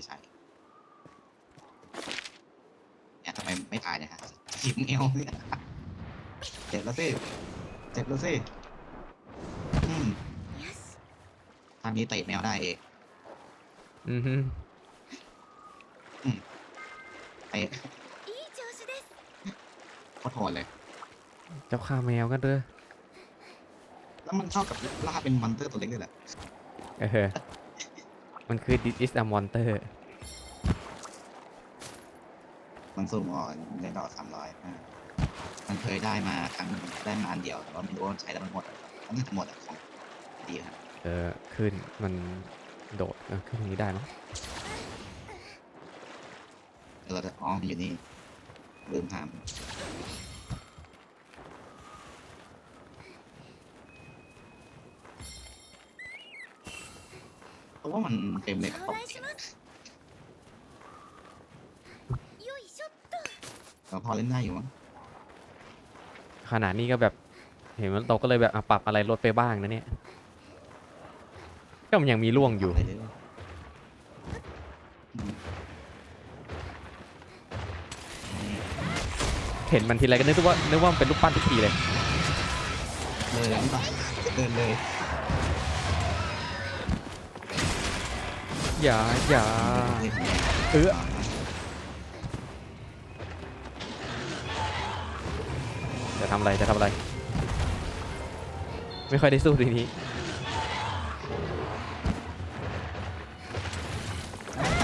ได้ใช้เนี่ยทำไมไม่ตายนะฮะจิ้มเอวเนี่ยเจ็บแล้วสิเจ็บแล้วสิท่านี้เตะแมวได้เองอือฮึเตะโคตรโหดเลย เจ้าฆ่าแมวกันเด้อแล้วมันเท่ากับล่าเป็นมอนเตอร์ตัวเล็กเลยแหละเออ มันคือ this is a monster มันสูงอ่อนในดอกสามร้อยมันเคยได้มาครั้งหนึ่งได้มาอันเดียวแต่ว่าไม่รู้ว่าใช้แล้วมันหมดมันน่าจะหมดอะของดีครับเออขึ้นมันโดดเออขึ้นอย่างนี้ได้เนอะเออแต่อ๋อมันอยู่นี่ลืมถา เพราะว่ามันเต็มเลยครับแต่พอเล่นได้อยู่มั้งขนาดนี้ก็แบบ เห็นมันตกก็เลยแบบปรับอะไรลดไปบ้างนะเนี่ย ก็มันยังมีร่วงอยู่ เห็นมันทีไรก็นึกว่านึกว่ามันเป็นลูกปั้นทุกทีเลย เลยแล้วป่ะเลย อย่าอย่าเออจะทำอะไรจะทำอะไร ไม่ค่อยได้สู้ทีนี้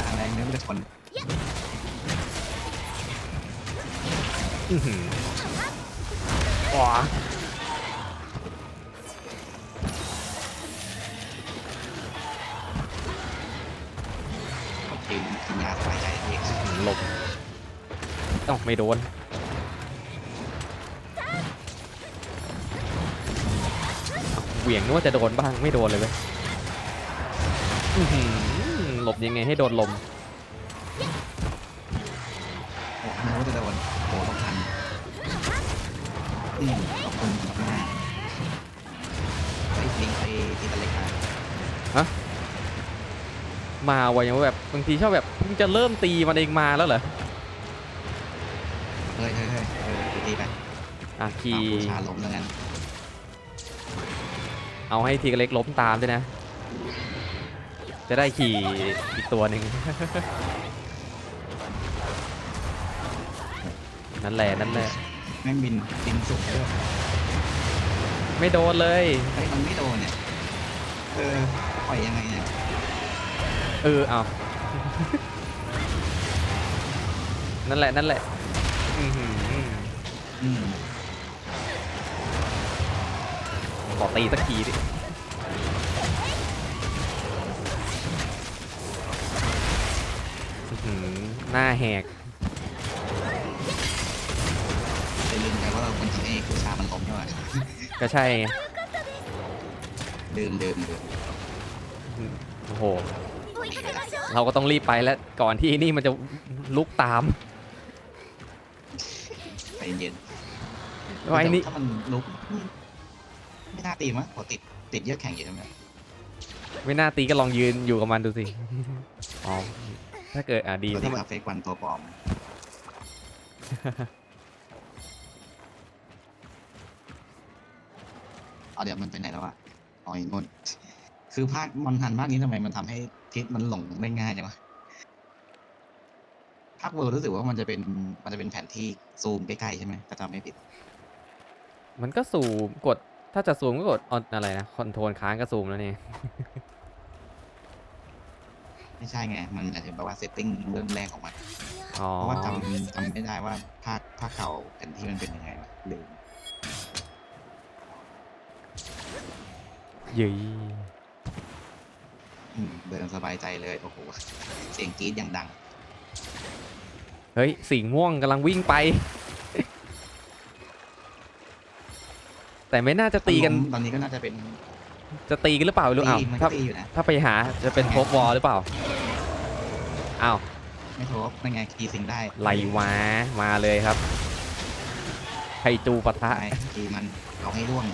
ตาแรงเนื้อมันจะชนอื้อหือว้า หลบเอ้าไม่โดนเหวี่ยงนึกว่าจะโดนบ้างไม่โดนเลยเว้ยหลบยังไงให้โดนลมโอ้โหจะโดนโอ้โหต้องทันอืมขอบคุณมากไอ้ลิงไอ้ที่ตะเล็กมามาไวยังแบบบางทีชอบแบบ เพิ่งจะเริ่มตีมันเองมาแล้วเหรอเฮ้ยเฮ้ยเฮ้ยเออดีไปอะขี่เอาผู้ชาล้มแล้วกันเอาให้ทีเล็กล้มตามด้วยนะ จะได้ขี่อีกตัวหนึ่ง นั่นแหละนั่นแหละ แม่งบินบินสูงด้วยไม่โดนเลย เฮ้ยมันไม่โดนเนี่ยเออปล่อยยังไงเนี่ยเออเอา นั่นแหละนั่นแหละอือหืออืมขอตีสักทีดิอือหือหน้าแหก จะลืมไปว่าเราเป็นทำให้กชามันล้มใช่ไหมก็ใช่ไง ลืมลืมลืมโอ้โห เราก็ต้องรีบไปแล้วก่อนที่นี่มันจะลุกตามใจเย็นว่าไอ้นี่ถ้ามันลุกไม่น่าตีมั้งปกติติดเยอะแข่งอยู่ใช่ไหมไม่น่าตีก็ลองยืนอยู่กับมันดูสิอ๋อถ้าเกิดอะดีตัวถ้าที่มันคาเฟ่ควันตัวปลอมเอาเดี๋ยวมันไปไหนแล้วอะอ๋ออีกนู่นคือภาคมอนทันภาคนี้ทำไมมันทำให้ ทิศมันหลงได้ง่ายจังวะภาคเวิร์รู้สึกว่ามันจะเป็นมันจะเป็นแผนที่ซูมใกล้ๆใช่ไหมถ้าจำไม่ผิด มันก็ซูมกดถ้าจะซูมก็กดออนอะไรนะคอนโทรลค้างก็ซูมแล้วนี่ ไม่ใช่ไง มันอาจจะแปลว่าเซตติ้งเริ่มแรกของมันอ๋อเพราะว่าจำจำไม่ได้ว่าภาคภาคเก่าแผนที่มันเป็นยังไงวะลืมยีอืม เดินสบายใจเลย โอ้โห เสียงกรี๊ดอย่างดัง เฮ้ย สีม่วงกำลังวิ่งไป แต่ไม่น่าจะตีกัน ตอนนี้ก็น่าจะเป็น จะตีกันหรือเปล่าไม่รู้อ้าวตีมันถ้าก็ตีอยู่นะ ถ้าไปหาจะเป็นโคบวอลหรือเปล่า อ้าว ไม่โทบนั่นไงคีย์สิงได้ไหลวะมาเลยครับไคจูปะทะใช่คีย์มันเอาให้ร่วง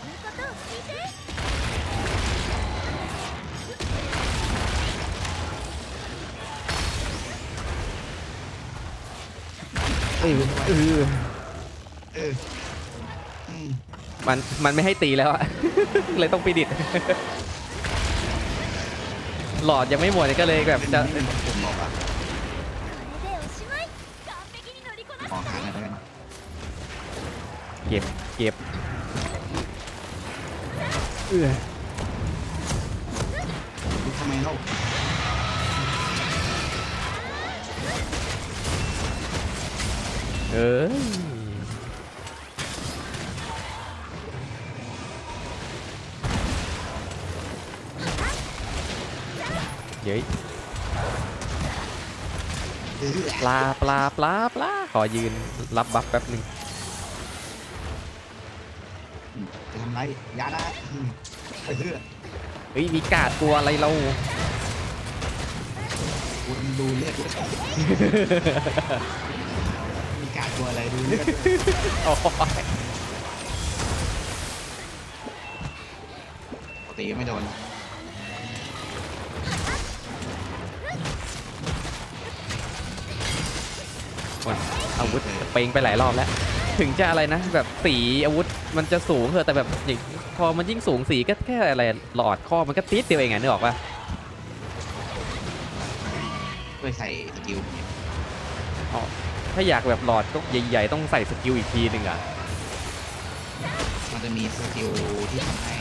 เออเออ เอออืม มันมันไม่ให้ตีแล้วอะ เลยต้องไปดิด หลอดยังไม่หมดก็เลยแบบจะ เล่นกับผมบอกอ่ะ これでおしまい完璧に乗りこな ขอหาอะไรแล้วกัน เก็บเก็บเออ ดูทำไมเล่า เอ้ยเย้ยเออปลาปลาปลาปลาขอยืนรับบัฟแป๊บหนึ่งจะทำไรอยานะอืมเออเฮ้ยมีกาดกลัวอะไรเราคุณดูเลือดด้วยมีการก ลัวอะไรดูเลือดด้วยโอ้ยปกติก็ไม่โดนอาวุธเปงไปหลายรอบแล้ว ถึงจะอะไรนะ แบบสีอาวุธมันจะสูงเถอะแต่แบบอย่างพอมันยิ่งสูงสีก็แค่อะไรหลอดข้อมันก็ติดเดียวเองไงนึกออกปะช่วยใส่สกิลเถ้าอยากแบบหลอดก็ใหญ่ๆ ต้องใส่สกิลอีกทีหนึ่งอะ มันจะมีสกิลที่ทำให้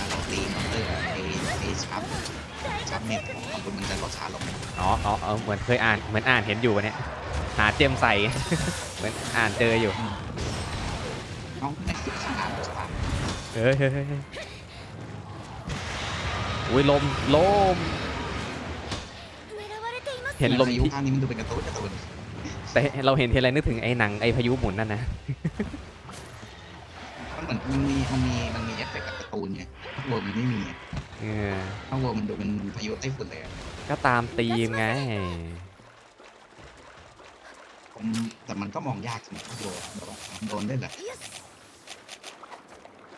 อาราตีมอนเตอร์ไอไอชับชับเน็ตของคุมันจะลดช้าลงอ๋ออ๋อเออเหมือนเคยอ่าน เหมือนอ่านเห็นอยู่วัเนี่ยหาเจมใส่ เหมือนอ่านเจออยู่น้องใมสามเฮ้ยเฮ้ยเฮ้ยอุ้ยลม ลม เห็นลมที่ ยุข้างนี้มันดูเป็นกร์ตูนกร์ตูน แต่เราเห็นทีไรนึกถึงไอ้หนังไอ้พายุหมุนนั่นนะ มันเหมือนมันมีมันมีมันมีเอฟเฟกต์กับการ์ตูนไงถ้าวัวมันไม่มีอะเออถ้าวัวมันดูเป็นพายุไต้ฝุ่นเลยอะก็ตามตีมไง ผมแต่มันก็มองยากสำหรับวัวแบบว่าโดนได้เหรอよし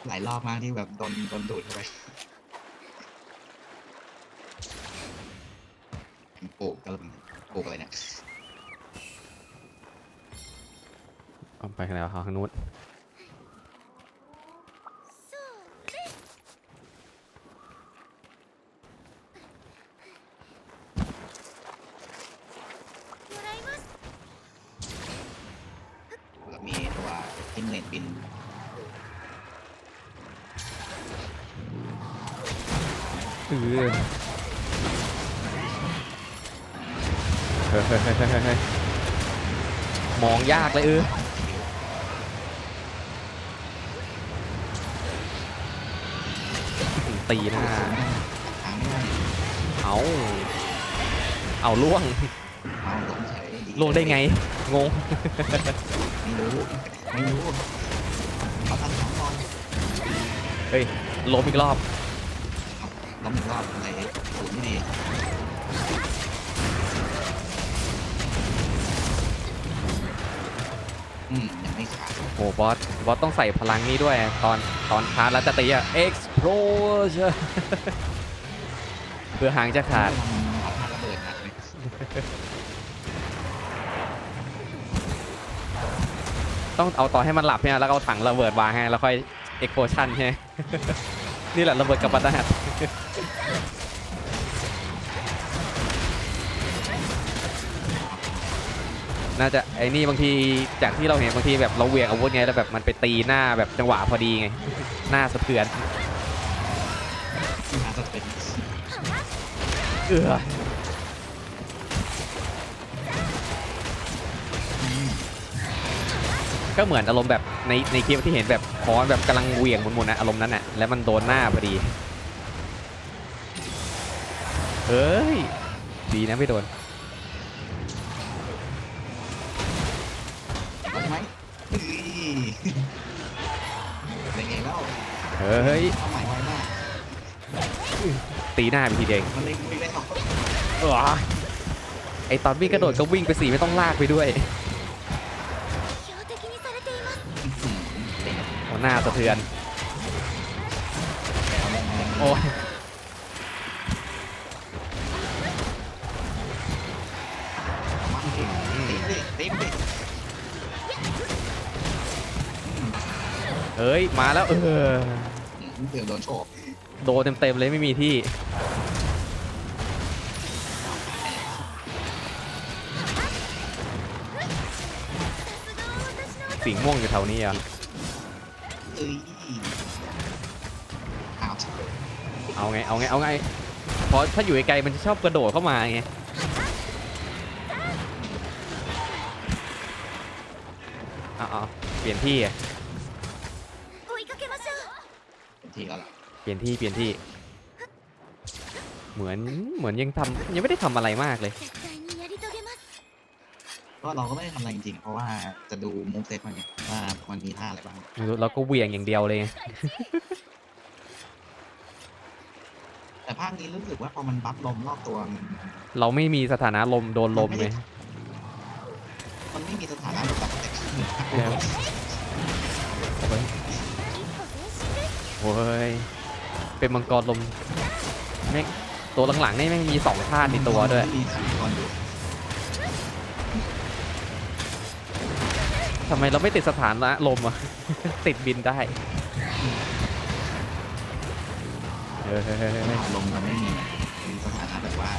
หลายรอบมากที่แบบโดนโดนดูดเข้าไปปลูกก็ปลูกอะไรเนี่ย ทางไหวะทางนู้นมีตัวทินเนตบินเออเฮ้ยเฮ้ยเฮ้ยเฮ้ยเฮ้ยมองยากเลยเออ ตีหน้าทางไม่ได้เอาเอาล่วงเอาลงเฉยล่วงได้ไง งง ไม่รู้ ไม่รู้เขาตั้งสองตอนเฮ้ยล้มอีกรอบล้มอีกรอบอะไรศูนย์ไม่ดีอืมยังไม่ขาดโอ้บอส บอสต้องใส่พลังนี้ด้วย ตอนตอนชาร์จแล้วจะตีอะ explosion เพื่อหางจะขาดระเบิดนะไหมต้องเอาต่อให้มันหลับเนี่ยแล้วเอาถังระเบิดวางให้แล้วค่อย explosion ใช่นี่แหละระเบิดกับปะนาดน่าจะไอ้นี่บางทีจากที่เราเห็นบางทีแบบเราเวียงอาวุธไงแล้วแบบมันไปตีหน้าแบบจังหวะพอดีไง หน้าสะเทือน เอออืมก็เหมือนอารมณ์แบบในในคลิปที่เห็นแบบค้อนแบบกำลังเหวี่ยงหมุนๆนะอารมณ์นั้นน่ะแล้วมันโดนหน้าพอดีเฮ้ยดีนะไม่โดนเอาใช่ไหมเฮ้ยเป็นไงแล้วเฮ้ยเอาใหม่ไว้มากตีหน้าไปทีเดียวเองมันเล็งไม่ได้หรอก ไอตอนวิ่งกระโดดก็วิ่งไปสีไม่ต้องลากไปด้วยหัวหน้าสะเทือน โอ้ยเฮ้ย มาแล้ว เออเดี๋ยโดนเต็มเต็มเลยไม่มีที่ สีม่วงอยู่แถวนี้อะเอ้ยาเอาไงเอาไงเอาไงเพราะถ้าอยู่ไกลๆมันจะชอบกระโดดเข้ามาไงเอาอเปลี่ยนที่อะทีก็หลับเปลี่ยนที่เปลี่ยนที่ เหมือนเหมือนยังทำยังไม่ได้ทำอะไรมากเลย ก็เราก็ไม่ได้ทำอะไรจริงๆ เพราะว่าจะดูมูฟเซตมันเนี่ยว่ามันมีท่าอะไรบ้างเราก็เหวี่ยงอย่างเดียวเลย แต่ภาคนี้รู้สึกว่าพอมันบัฟลมรอบตัวเราไม่มีสถานะลมโดนลมเลย มันไม่มีสถานะแบบแต่เอ้ยโอ้ย เป็นมังกรลมแม่ตัวหลังๆนี่แม่งมีสองท่าในตัวด้วยมีสถานการณ์ย ทำไมเราไม่ติดสถานะลมอะ ติดบินได้เฮ้ลมมันไม่มีสถานะแบบว่า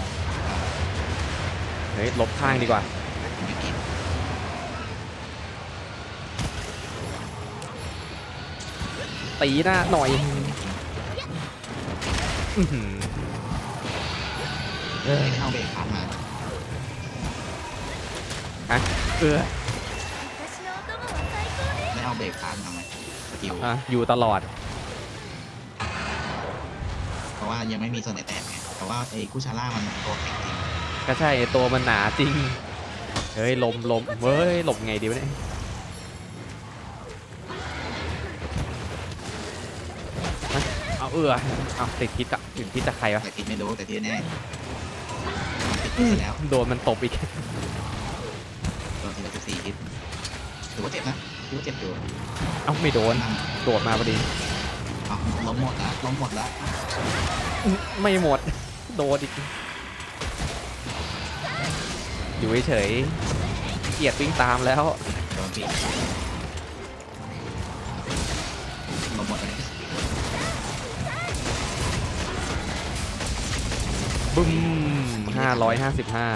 เฮ้ยลบข้างดีกว่าตีหน้าหน่อยเออเข้าเบรคมาฮะเออ ですไม่เอาเบรกพันทำไมสกิลอะอยู่ตลอด เพราะว่ายังไม่มีส่วนไหนแตกไงแต่ว่าไอ้คุชาร่ามันตัวแข็งจริงก็ใช่ไอ้ตัวมันหนาจริง เฮ้ยลมลมเฮ้ยหลบไงดีวะเนี่ย ฮะเอาเอือเอาติดพิษอะติดพิษจากใครวะ แต่ติดไม่รู้แต่ที่แน่มันติดไปแล้วโดนมันตบอีกโดนทีละสิบสี่ฮิตถือว่าเจ็บนะ ถือว่าเจ็บอยู่เอ้าไม่โดนนั่งโดดมาพอดีเอาล้มหมดละล้มหมดละไม่หมด โดนอีก อยู่เฉยๆเกลียดวิ่งตามแล้ว โดนปิดล้มหมดเลยบึ้มห้าร้อยห้าสิบห้า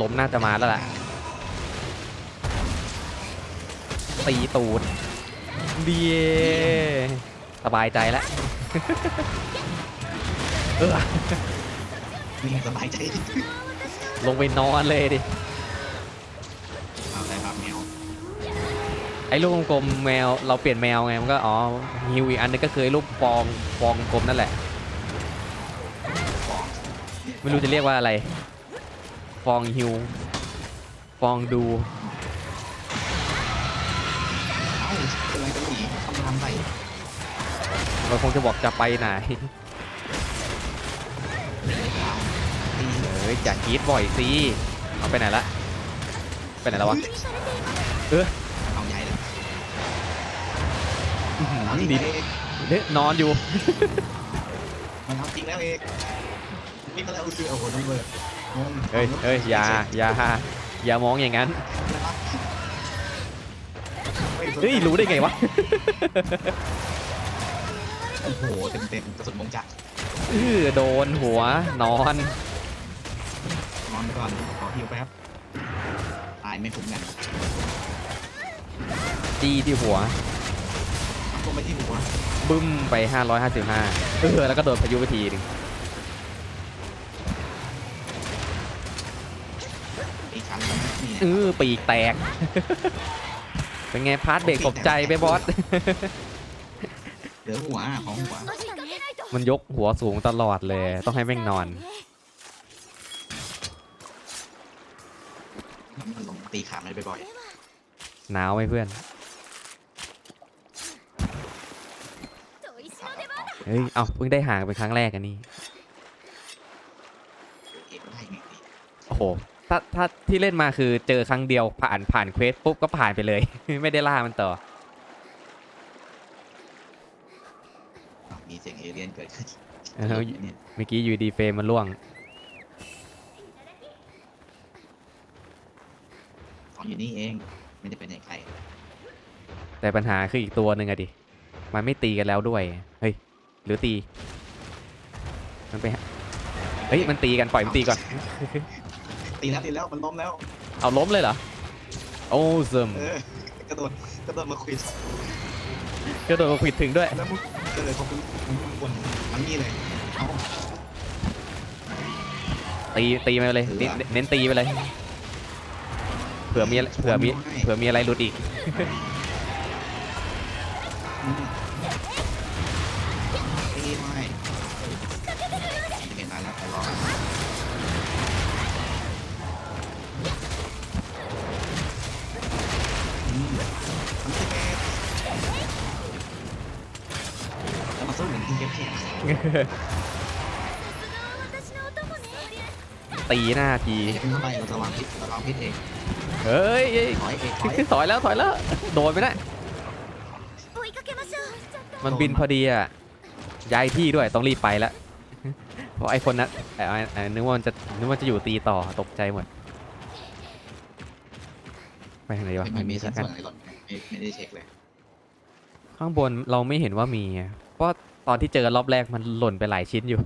ลมน่าจะมาแล้วล่ะ ตีตูดเดียสบายใจแล้วเออนี่สบายใจลงไปนอนเลยดิเอาแต่แบบแมวไอ้ลูกกลมๆแมวเราเปลี่ยนแมวไงมันก็อ๋อฮิวอีกอันนึงก็คือไอ้ลูกฟองฟองกลมนั่นแหละฟองไม่รู้จะเรียกว่าอะไร ฟองฮิว ฟองดู มันคงจะบอกจะไปไหนเอ้ยอย่าฮีทบ่อยสิเอาไปไหนละไปไหนแล้ววะเออเอาใหญ่เลยอื้อนี่ด็นอนอยู่ มันทำจริงแล้วเองนี่ก็แล้วอุ้ยโอ้โหนี่เลยงงเฮ้ยเฮ้ยอย่าอย่าอย่ามองอย่างนั้นเฮ้ยรู้ได้ไงวะ โอ้โหเต็มเต็มๆกระสุนมงจักรอื้อโดนหัวนอน นอนไปก่อนขอฮิวแป๊บตายไม่คุ้มกันจี้ที่หัวลงไปที่หัวบึ้มไป 555 เออ แล้วก็โดนพายุไปทีหนึงอีกครั้งนี่เออปีกแตก เป็นไงพาร์ทเบรกตกใจไปบอส เหลือหัวของหัวมันยกหัวสูงตลอดเลย ต้องให้แม่งนอน มันลงตีขาไมันบ่อยหนาวไหมเพื่อน เฮ้ย เอาเพิ่งได้ห่างเป็นครั้งแรกอันนี้โอ้โห ถ้าถ้าที่เล่นมาคือเจอครั้งเดียวผ่านผ่านเควสปุ๊บก็ผ่านไปเลย ไม่ได้ล่ามันต่อ มีเสียงเอเลี่ยนเกิดขึ้นเออเนี่ยเมื่อกี้อยู่ดีเฟรมมันล่วง ของอยู่นี่เองไม่ได้ไปไหนใครแต่ปัญหาคืออีกตัวหนึ่งอะดิ มันไม่ตีกันแล้วด้วย เฮ้ย หรือตี มันไปหาเฮ้ย มันตีกัน ปล่อยมันตีก่อน ตีแล้วตีแล้วมันล้มแล้ว เอาล้มเลยเหรอ โอ้ซึมเออกระโดดกระโดดมาคุย ก็โดนมาควิดถึงด้วย แล้วมึงก็เลยเขาเป็นมึงคนมันนี่เลยเอาตีตีไปเลยเน้นเน้นตีไปเลย เผื่อมีอะไรเผื่อมีเผื่อมีอะไรหลุดอีก อืม ตีหน้าที เอ๊ะทำไมเราระวังพิษระวังพิษเองเฮ้ยเอ้ยถอยเองถอยถอยแล้วถอยแล้ว โดนไปนะมันบินพอดีอะ ย้ายที่ด้วยต้องรีบไปละเพราะไอคนนั้นเอ่อเอ่อนึกว่ามันจะนึกว่าจะอยู่ตีต่อตกใจหมด ไปทางไหนวะไม่มีสัดส่วนอะไรหรอกไม่ไม่ได้เช็คเลยข้างบนเราไม่เห็นว่ามีอะเพราะตอนที่เจอรอบแรกมันหล่นไปหลายชิ้นอยู่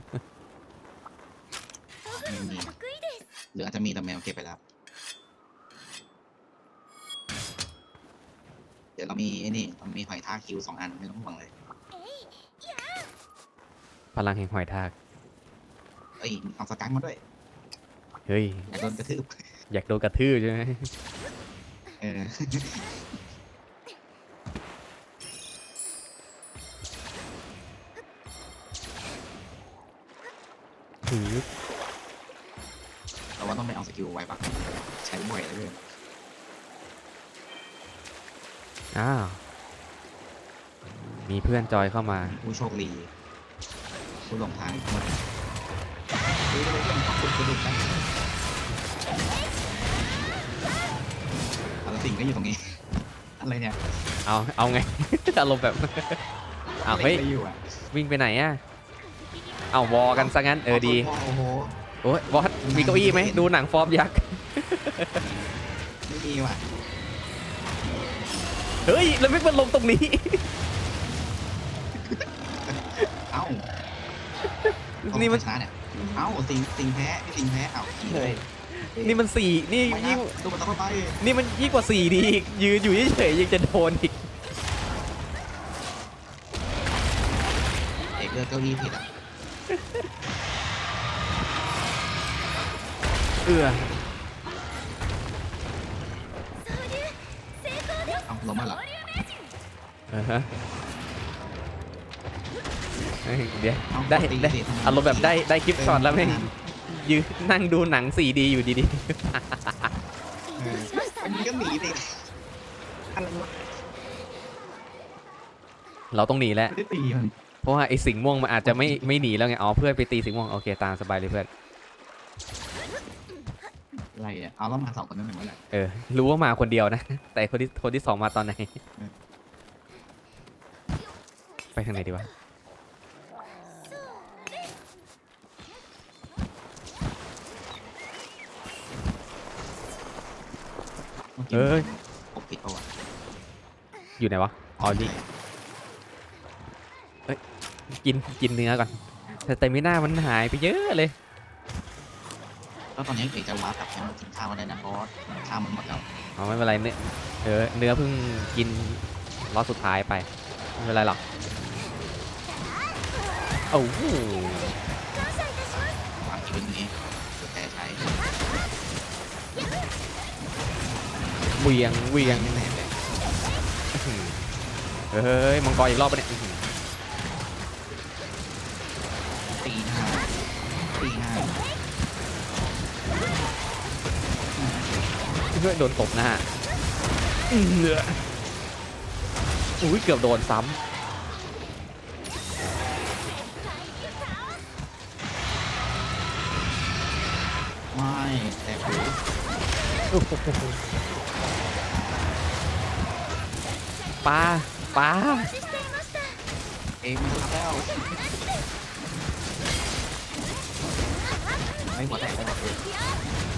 หรืออาจจะมีแต่แมวเก็บไปแล้ว เดี๋ยวเรามีไอ้นี่เรามีหอยทากคิวสองอันไม่ต้องห่วงเลยพลังแห่งหอยทาก เอ้ยเอาสกังมาด้วยเฮ้ย อย่าโดนกระทืบอยากโดนกระทืบใช่ไหมเออถือเรา ว่าต้องไปเอาสกิลไว้ปะใช้บ่อยเลยอ้าว มีเพื่อนจอยเข้ามา ผู้โชคดีผู้หลงทางหมดดูเลยเรื่องของคุณกระดูกนะอะไรสิ่งก็อยู่ตรงนี้ อะไรเนี่ยเอา เอาไง อารมณ์แบบอ้าวเฮ้ยอะไรอยู่อะวิ่งไปไหนอะเอาวอกันซะงั้น เออดี โอ้โห โอ้ยบอสมีเก้าอี้ไหมดูหนังฟอร์มยักษ์ ไม่มีว่ะเฮ้ย แล้วไม่เป็นลมตรงนี้ เอ้านี่มันช้าเนี่ยเอ้าสิงสิงแพ้ไม่สิงแพ้เอ้าขี่เลยนี่มันสี่นี่ไม่ยิ่นะงดูมันต้องไปนี่มันยิ่งกว่าสี่ดีอีกยืนอยู่เฉยๆยังจะโดนอีก เอกเลือกเก้าอี้ผิดอะ เอือเอาลงมาละอ่เฮ้ยเดี๋ยวได้ได้สิอารมณ์แบบได้ได้คลิปช็อตแล้วแม่งยืนนั่งดูหนัง 4D อยู่ดีเอันนี้ก็หนีสิอๆเราต้องหนีแล้วเพราะว่าไอ้สิงห์ม่วงมันอาจจะไม่ไม่หนีแล้วไง อ๋อเพื่อนไปตีสิงห์ม่วง โอเค ตามสบายเลยเพื่อน อะไรอะเอาแล้วมาสองคนนั้นเป็นเมื่อไหร่เออ รู้ว่ามาคนเดียวนะ แต่คนที่คนที่สองมาตอนไหน ไปทางไหนดีวะเอ้ย ปกปิดเอาวะอยู่ไหนวะ อ๋อนี่กินกินเนื้อก่อนแต่แต่ไม่น่ามันหายไปเยอะเลย ก็ตอนนี้เอกจะวาร์ปกลับไปมกินข้าวได้นะเพราะข้าวมันหมดแล้วเอาไม่เป็นไรเนื้อเนื้อเพิ่งกินล็อตสุดท้ายไป ไม่เป็นไรหรอกโอ้โหวางที่เป็นนี้แต่ใช้เวียงเวียงเฮ้ยมังกรอีกรอบไปเนี่ย โดนตบหน้าเนื้ออุ้ยเกือบโดนซ้ำไม่แหูป้าป้าเอ็มแล้วไม่หัวแล้ว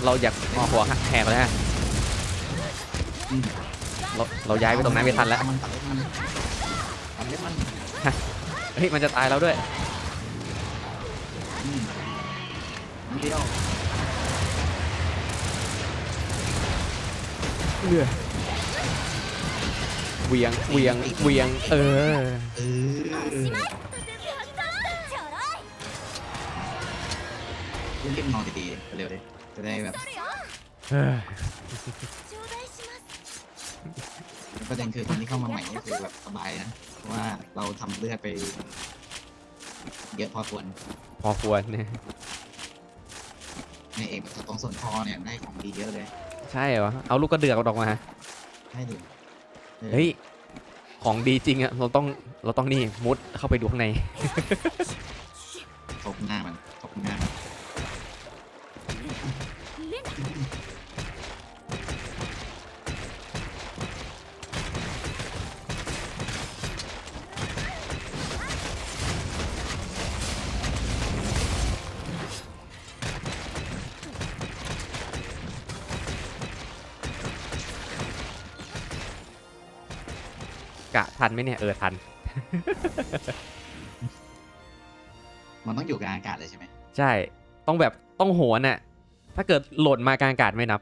เราอยากหัวแหกแล้วฮะ อืม เราเราย้ายไปตรงนั้นไม่ทันแล้ว มันตัดเล็บมันตัดเล็บมัน เฮ้ยมันจะตายแล้วด้วย อืมนิดเดียว เวียงเวียงเวียง เออ เออ やったちょろい รีบๆนอนดีๆเร็วๆเลยจะได้แบบ それよ เออ 頂戴します ประเด็นคือคนที่เข้ามาใหม่นี่คือแบบสบายนะเพราะว่าเราทำเลือดไป เยอะพอควรพอควรเนี่ยในเอกแบบตรงส่วนคอเนี่ยได้ของดีเยอะเลยใช่เหรอเอาลูกกระเดือกออกมาได้ดิออเฮ้ยของดีจริงอะเราต้องเราต้องนี่มุดเข้าไปดูข้างในทบหน้ามัน ทันไหมเนี่ย เออทัน มันต้องอยู่กลางอากาศเลยใช่ไหม ใช่ ต้องแบบต้องโหนน่ะ ถ้าเกิดหล่นมากลางอากาศไม่นับ